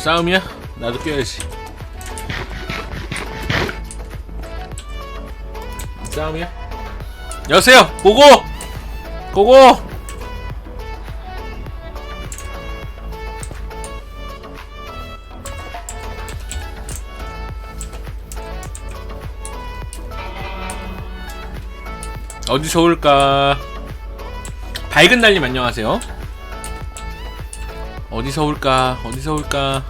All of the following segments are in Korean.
싸움이야? 나도 껴야지. 싸움이야? 여보세요! 고고! 고고! 어디서 올까? 밝은 날님 안녕하세요. 어디서 올까? 어디서 올까?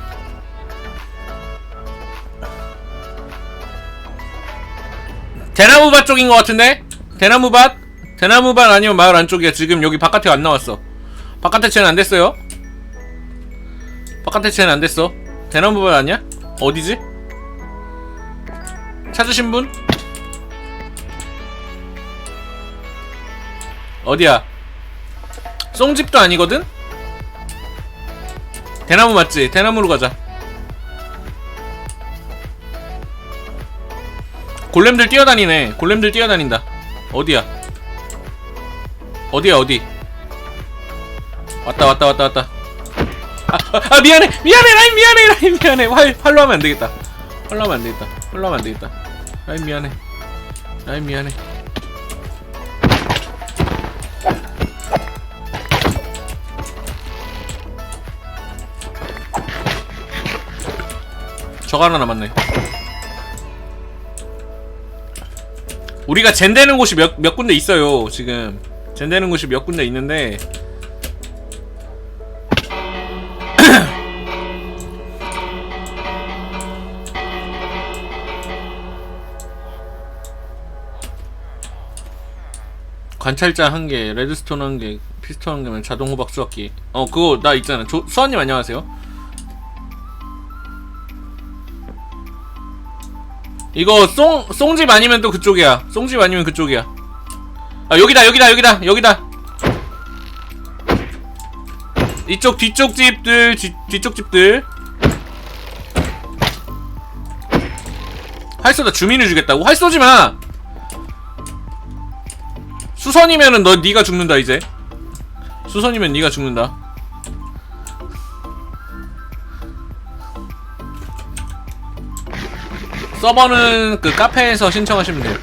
대나무밭 쪽인 것 같은데? 대나무밭? 대나무밭 아니면 마을 안쪽이야. 지금 여기 바깥에 안 나왔어. 바깥에 채는 안 됐어요? 바깥에 채는 안 됐어. 대나무밭 아니야? 어디지? 찾으신 분? 어디야? 쏭집도 아니거든? 대나무 맞지? 대나무로 가자. 골렘들 뛰어다니네. 골렘들 뛰어다닌다. 어디야? 어디야 어디? 왔다 왔다 왔다 왔다. 아, 아, 아, 미안해 미안해 라인 미안해 라인 미안해 활 활로 하면 안 되겠다. 활로 하면 안 되겠다. 활로 하면 안 되겠다. 라인 미안해. 라인 미안해. 저거 하나 남았네. 우리가 젠되는 곳이 몇, 몇 군데 있어요, 지금. 젠되는 곳이 몇 군데 있는데. 관찰자 한 개, 레드스톤 한 개, 피스톤 한 개면 자동 호박 수확기. 어, 그거 나 있잖아. 조, 수아님 안녕하세요. 이거 송 송집 아니면 또 그쪽이야. 송집 아니면 그쪽이야. 아 여기다 여기다 여기다 여기다. 이쪽 뒤쪽 집들 뒤, 뒤쪽 집들. 활 쏘다 주민을 주겠다고? 활 쏘지 마. 수선이면은 너 네가 죽는다 이제. 수선이면 네가 죽는다. 서버는 그 카페에서 신청하시면 돼요.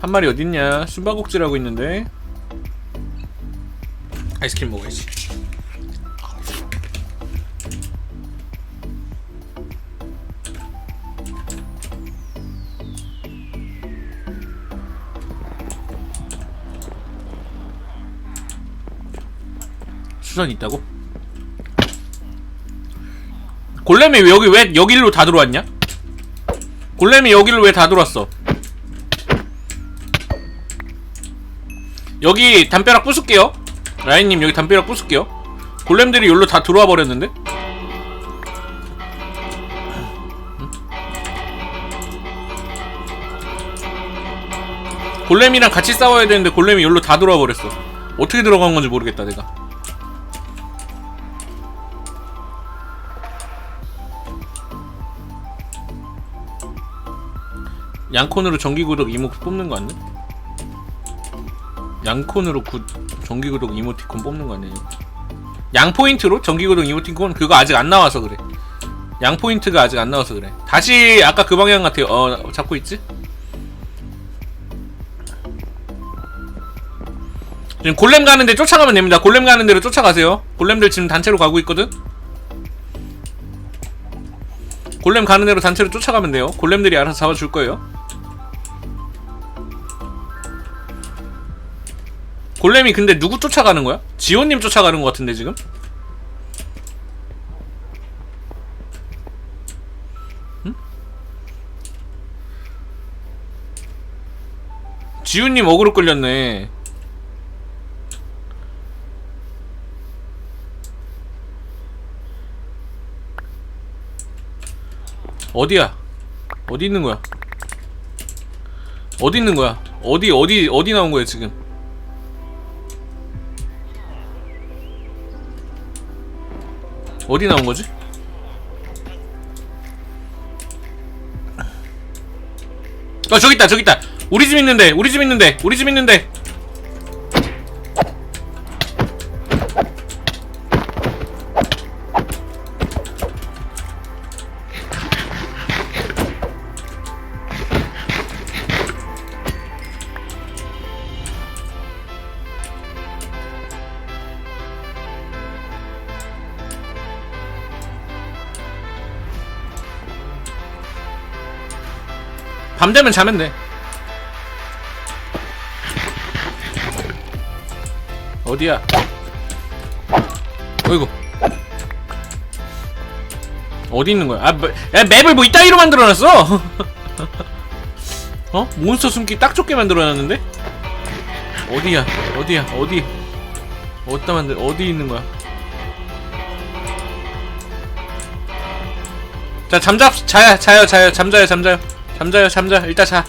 한 마리 어딨냐? 숨바꼭질하고 있는데. 아이스크림 먹어야지. 수선 있다고? 골렘이 왜 여기 왜 여기로 다 들어왔냐? 골렘이 여기를 왜다 들어왔어? 여기 담벼락 부술게요. 라인님 여기 담벼락 부술게요. 골렘들이 여기로 다 들어와 버렸는데? 응? 골렘이랑 같이 싸워야 되는데 골렘이 여기로 다 들어와 버렸어. 어떻게 들어간 건지 모르겠다 내가. 양콘으로 정기구독 이모 뽑는 거 아니야? 양콘으로 구, 정기구독 이모티콘 뽑는 거 아니에요? 양포인트로 정기구독 이모티콘 그거 아직 안 나와서 그래 양포인트가 아직 안 나와서 그래 다시 아까 그 방향 같아요 어 잡고 있지? 지금 골렘 가는데 쫓아가면 됩니다 골렘 가는 대로 쫓아가세요 골렘들 지금 단체로 가고 있거든? 골렘 가는 대로 단체로 쫓아가면 돼요 골렘들이 알아서 잡아줄 거예요 골렘이 근데 누구 쫓아가는 거야? 지호님 쫓아가는 거 같은데 지금? 응? 지훈님 어그로 끌렸네. 어디야? 어디 있는 거야? 어디 있는 거야? 어디 어디 어디 나온 거야 지금? 어디 나온 거지? 어 저기 있다 저기 있다 우리 집 있는데 우리 집 있는데 우리 집 있는데 밤 되면 자면 돼. 어디야? 어이구. 어디 있는 거야? 아, 뭐, 야, 맵을 뭐 이따위로 만들어놨어? 어? 몬스터 숨기 딱 좋게 만들어놨는데? 어디야? 어디야? 어디? 어디다 만들? 어디 있는 거야? 자 잠잡 자야 자요 자요 잠자요 잠자요 잠자요 잠자. 일단 자.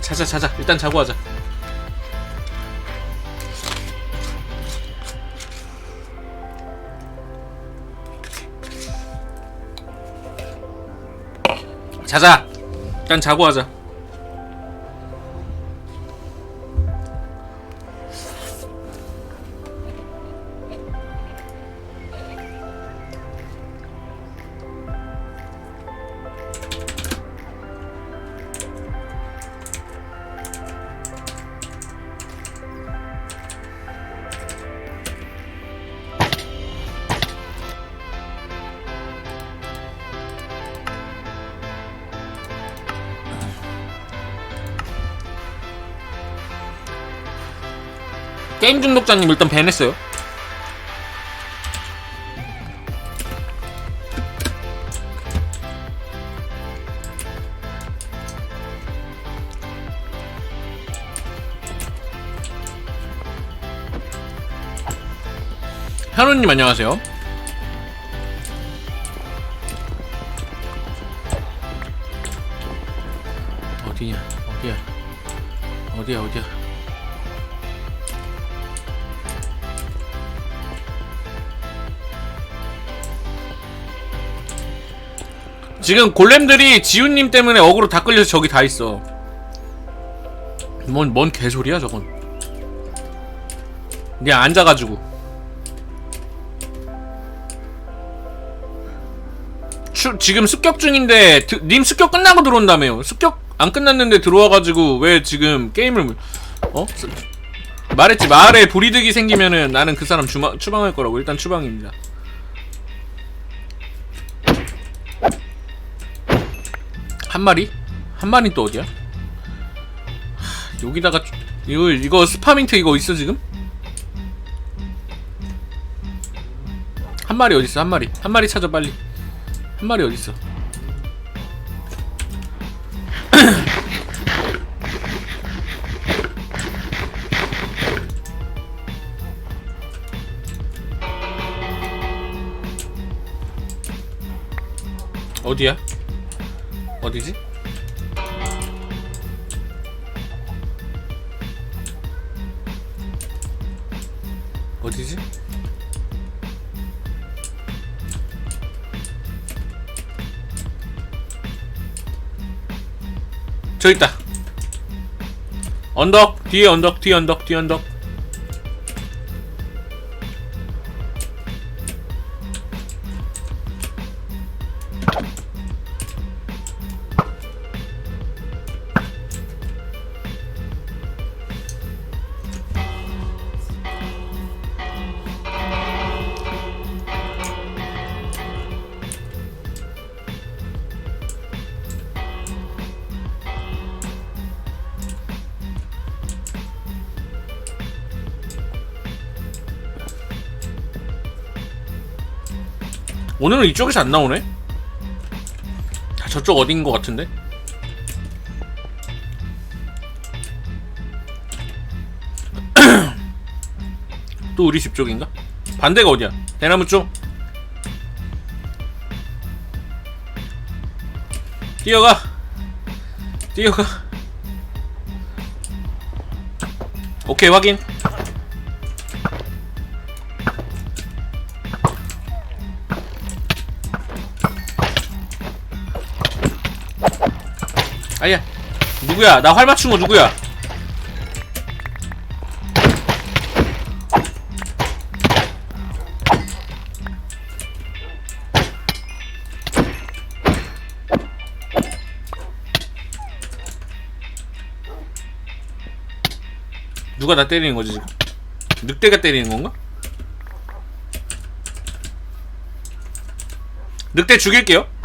자자 자자. 일단 자고 하자. 자자. 일단 자고 하자 게임 중독자님 일단 밴했어요. 현우님 안녕하세요. 어디냐 어디야? 어디야? 어디야 지금 골렘들이 지훈님 때문에 어그로 다 끌려서 저기 다 있어. 뭔, 뭔 개소리야, 저건. 그냥 앉아가지고. 추, 지금 습격 중인데, 드- 님 습격 끝나고 들어온다며요. 습격 안 끝났는데 들어와가지고, 왜 지금 게임을, 어? 스- 말했지, 마을에 불이득이 생기면은 나는 그 사람 주마, 추방할 거라고. 일단 추방입니다. 한 마리? 한 마리 또 어디야? 하, 여기다가 쭈- 이거 이거 스파민트 이거 있어 지금? 한 마리 어디 있어? 한 마리. 한 마리 찾아 빨리. 한 마리 어디 있어? 어디야? 어디지? 어디지? 저 있다. 언덕 뒤에 언덕 뒤에 언덕 뒤에 언덕. 오늘은 이쪽에서 안 나오네? 아, 저쪽 어딘 것 같은데? 또 우리 집 쪽인가? 반대가 어디야? 대나무 쪽? 뛰어가! 뛰어가! 오케이, 확인. 누구야? 나 활 맞춘 거 누구야? 누가 나 때리는 거지 지금? 늑대가 때리는 건가? 늑대 죽일게요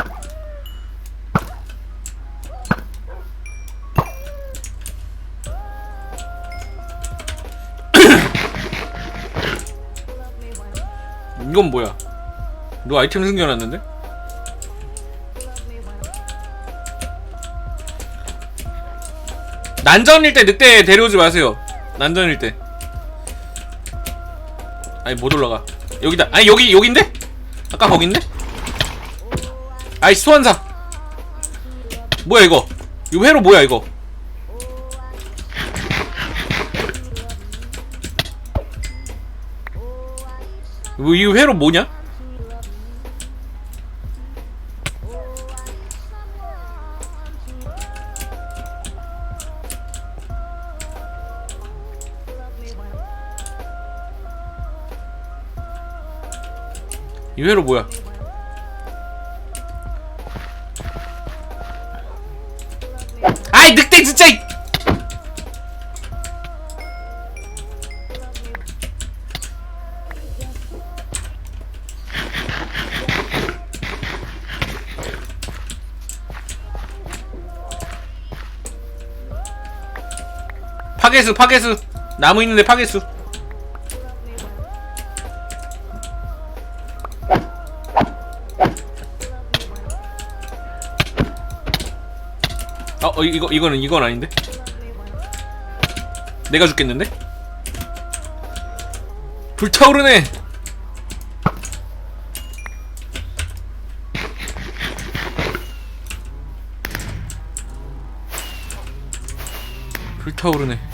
이건 뭐야? 누가 아이템 숨겨놨는데? 난전일 때 늑대 데려오지 마세요. 난전일 때. 아니 못 올라가. 여기다. 아니 여기 여긴데? 아까 거긴데? 아이 수환사. 뭐야 이거? 이거 회로 뭐야 이거? 이 회로 뭐냐? 이 회로 뭐야? 아이 늑대 진짜! 파괴수 파괴수. 나무 있는데 파괴수. 어, 어 이거 이거는 이건 아닌데? 내가 죽겠는데? 불타오르네. 불타오르네